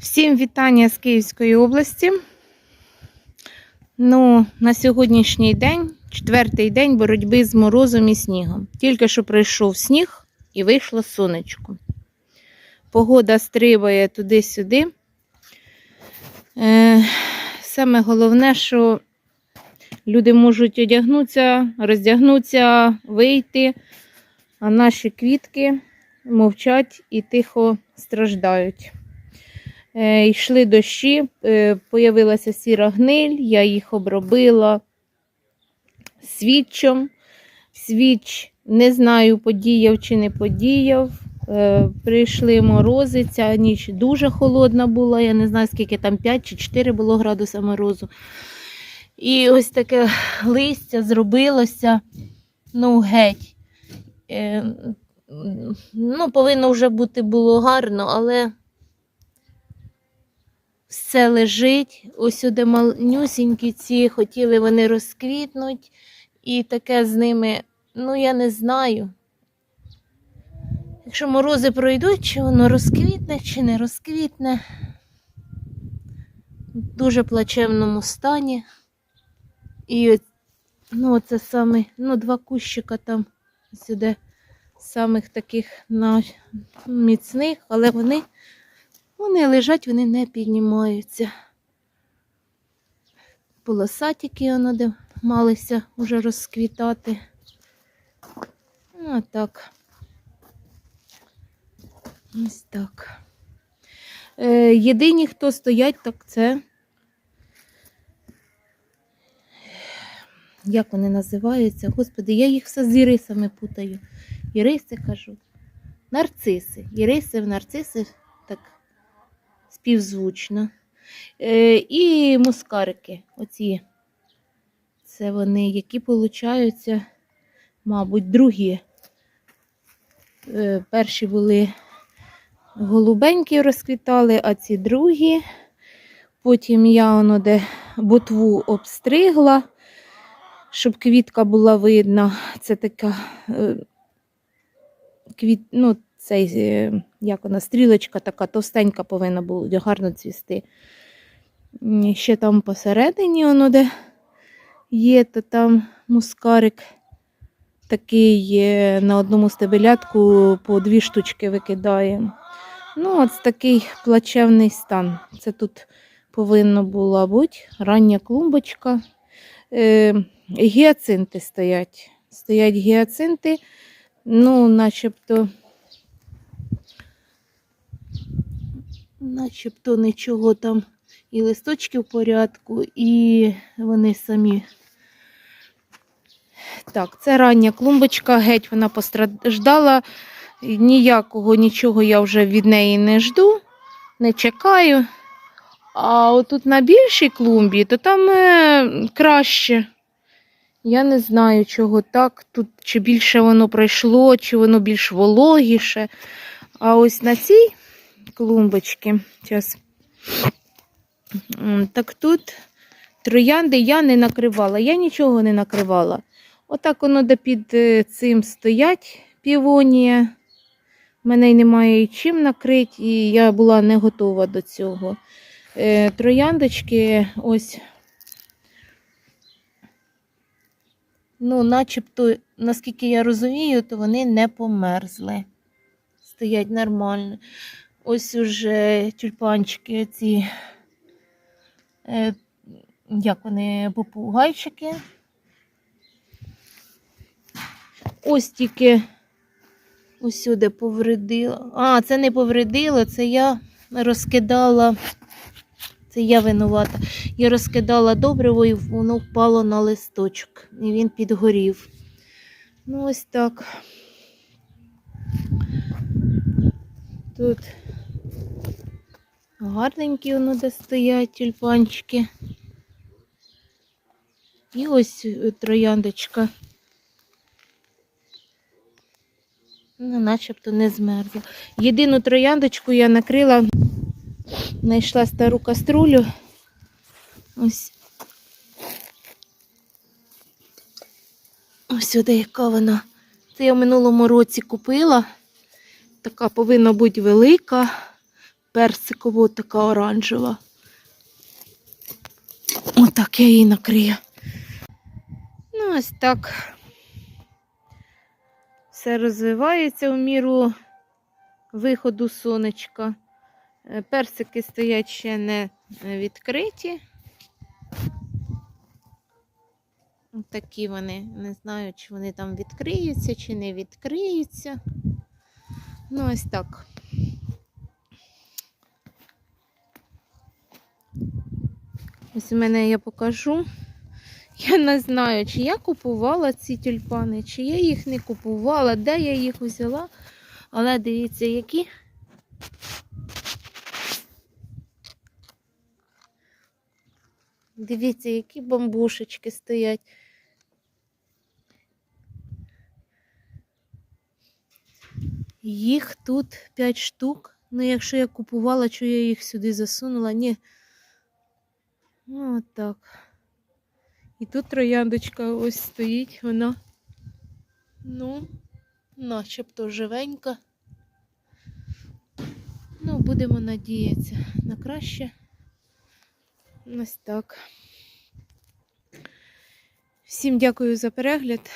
Всім вітання з Київської області. Ну, на сьогоднішній день, четвертий день боротьби з морозом і снігом. Тільки що прийшов сніг і вийшло сонечко. Погода стрибає туди-сюди. Е, саме головне, що люди можуть одягнутися, роздягнутися, вийти, а наші квітки мовчать і тихо страждають. Е, йшли дощі, е, появилася сіра гниль, я їх обробила свідчом. Свіч не знаю, подіяв чи не подіяв. Е, прийшли морози, ця ніч дуже холодна була, я не знаю, скільки там 5 чи 4 було градуса морозу. І ось таке листя зробилося, ну, геть. Ну, повинно вже бути було гарно, але все лежить. Ось сюди малюсінькі ці, хотіли вони розквітнуть, і таке з ними, ну я не знаю. Якщо морози пройдуть, чи воно розквітне, чи не розквітне. В дуже плачевному стані. І ну, це саме, ну, два кущика там сюди самих таких міцних, але вони вони лежать, вони не піднімаються. Полосатики воно де малися вже розквітати. Ну, так. Ось так. Е, єдині, хто стоять, так це. Як вони називаються? Господи, я їх все з ірисами путаю. Іриси кажу. Нарциси. Іриси нарциси так співзвучно. Е, і мускарики. Оці. Це вони, які получаються, мабуть, другі. Е, перші були голубенькі розквітали, а ці другі. Потім я воно де ботву обстригла, щоб квітка була видна. Це така е, квіт, ну, цей, е, як вона, стрілочка така товстенька повинна була гарно цвісти. Ще там посередині воно де є, то там мускарик такий на одному стебелятку по дві штучки викидає. Ну, от такий плачевний стан. Це тут повинно була бути рання клумбочка. Е, гіацинти стоять. Стоять гіацинти, ну, начебто. Начебто нічого там і листочки в порядку, і вони самі. Так, це рання клумбочка, геть вона постраждала. Ніякого нічого я вже від неї не жду, не чекаю. А отут на більшій клумбі, то там е, краще. Я не знаю, чого так. Тут чи більше воно пройшло, чи воно більш вологіше. А ось на цій клумбочці, зараз. Так тут троянди я не накривала, я нічого не накривала. Отак воно де під е, цим стоять півонія. Мене й немає чим накрити, і я була не готова до цього. Е, Трояндочки ось, ну, начебто, наскільки я розумію, то вони не померзли. Стоять нормально. Ось уже тюльпанчики ці, е, як вони, попугайчики. Ось тільки ось сюди повредила. А, це не повредило, це я розкидала. Це я винувата. Я розкидала добриво і воно впало на листочок. І він підгорів. Ну, ось так. Тут гарненькі воно де стоять тюльпанчики. І ось е, трояндочка. Ну, начебто не змерзла. Єдину трояндочку я накрила, знайшла стару каструлю. Ось. Ось сюди, яка вона. Це я в минулому році купила. Така повинна бути велика. Персикова, така оранжева. Отак я її накрию. Ну, ось так. Все розвивається у міру виходу сонечка. Е, Персики стоять ще не відкриті. Такі вони. Не знаю, чи вони там відкриються, чи не відкриються. Ну, ось так. Ось у мене я покажу. Я не знаю, чи я купувала ці тюльпани, чи я їх не купувала, де я їх взяла. Але дивіться, які. Дивіться, які бамбушечки стоять. Їх тут 5 штук. Ну, якщо я купувала, що я їх сюди засунула, ні. Ну, от так. І тут трояндочка ось стоїть, вона, ну, начебто живенька. Ну, будемо надіятися на краще. Ось так. Всім дякую за перегляд.